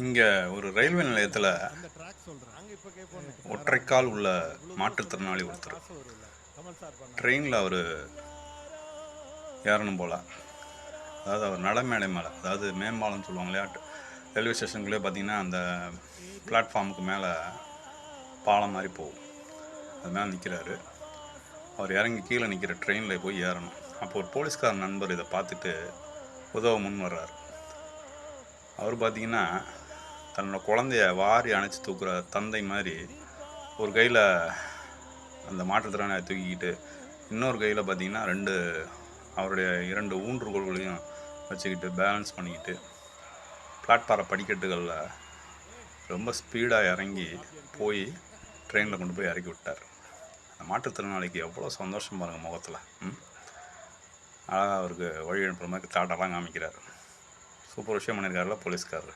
இங்கே ஒரு ரயில்வே நிலையத்தில் ஒற்றைக்கால் உள்ள மாற்றுத்திறனாளி ஒருத்தர். ட்ரெயினில் அவர் ஏறணும் போல். அதாவது அவர் நடைமேடை மேலே அதாவது மேம்பாலம்னு சொல்லுவாங்க இல்லையா ரயில்வே ஸ்டேஷனுக்குள்ளே பார்த்தீங்கன்னா அந்த பிளாட்ஃபார்முக்கு மேலே பாலம் மாதிரி போகும். அது மேலே நிற்கிறாரு அவர் இறங்கி கீழே நிற்கிற ட்ரெயினில் போய் ஏறணும். அப்போ ஒரு போலீஸ்கார நண்பர் இதை பார்த்துட்டு உதவ முன் வர்றாரு. அவர் பார்த்தீங்கன்னா தன்னோட குழந்தைய வாரி அணைச்சி தூக்குற தந்தை மாதிரி ஒரு கையில் அந்த மாற்றுத்திறனை தூக்கிக்கிட்டு இன்னொரு கையில் பார்த்தீங்கன்னா ரெண்டு அவருடைய இரண்டு ஊன்றுகோல்களையும் வச்சுக்கிட்டு பேலன்ஸ் பண்ணிக்கிட்டு பிளாட்பார படிக்கட்டுகளில் ரொம்ப ஸ்பீடாக இறங்கி போய் ட்ரெயினில் கொண்டு போய் இறக்கி விட்டார். அந்த மாற்றுத்திறனாளிக்கு எவ்வளோ சந்தோஷம் பாருங்கள் முகத்தில். அழகாக அவருக்கு வழி அனுப்புகிற மாதிரி தாட்டெல்லாம் காமிக்கிறார். சூப்பர் விஷயம் பண்ணியிருக்காருல போலீஸ்காரர்.